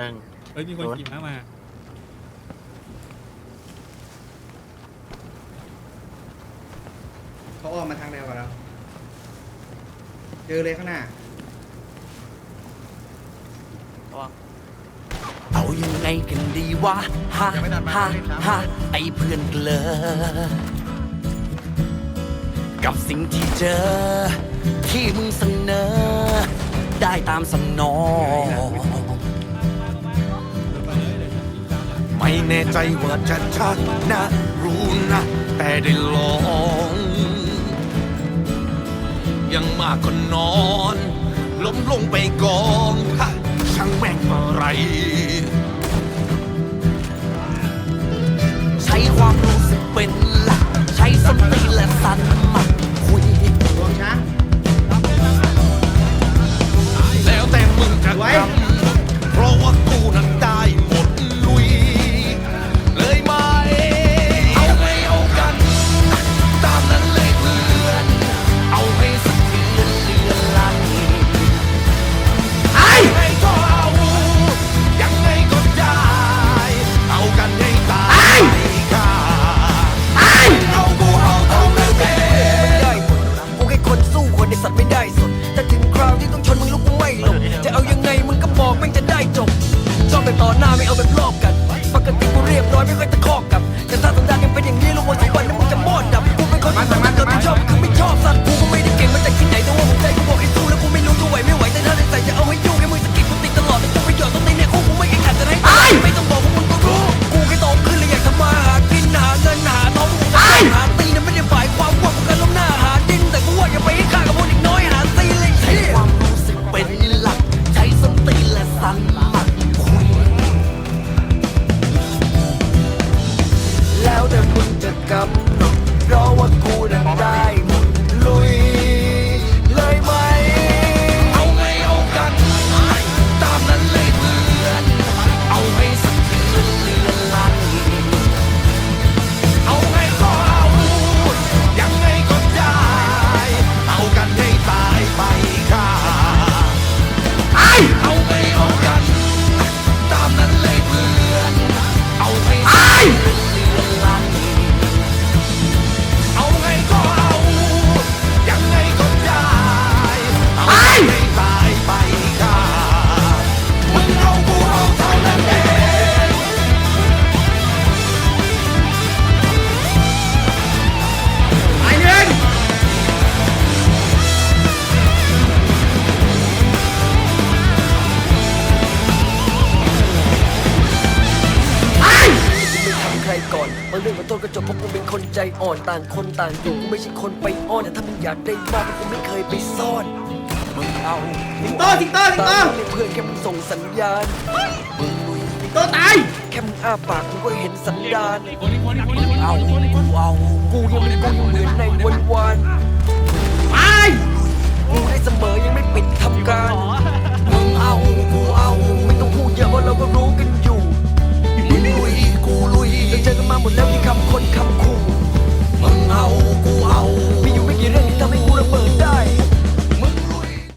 นั่ง เฮ้ยมีคนขี่ม้ามา เขาออกมาทางแนวกับเราเจอเลยข้างหน้า เอาอยังไงกันดีวะฮะฮะฮะไอเพื่อนเกลอกับสิ่งที่เจอ ที่มึงเสนอ ได้ตามสนอง ไม่แน่ใจว่าจะชักนะรู้นะ แต่ได้ลอง ยังมากก็นอน ล้มลงไปกองท่ช่างแม่งอะไร ใช้ความรู้สึกเป็นหลัก ใช้สติและสัน หน้าไม่เอาแบบลอบกัน ปกติกูเรียบร้อยไม่ค่อยตะ up. เรื่องมันต้นก็จบเพราะกูเป็นคนใจอ่อนต่างคนต่างอยู่กูไม่ใช่คนไปอ้อนแต่ถ้ามึงอยากได้มากกูไม่เคยไปซ่อนมึงเอาสิงโตสิงโตสิงโตให้เพื่อนแค่มึงส่งสัญญาณมึงลุยสิงโตตายแค่มึงอ้าปากกูก็เห็นสัญญาณมึงเอากูเอากูยังไม่กูยังเหมือนในวันวาน คำคนคำคู่มึงเอากูเอา มีอยู่ไม่กี่เรื่องที่ทำให้กูระเบิด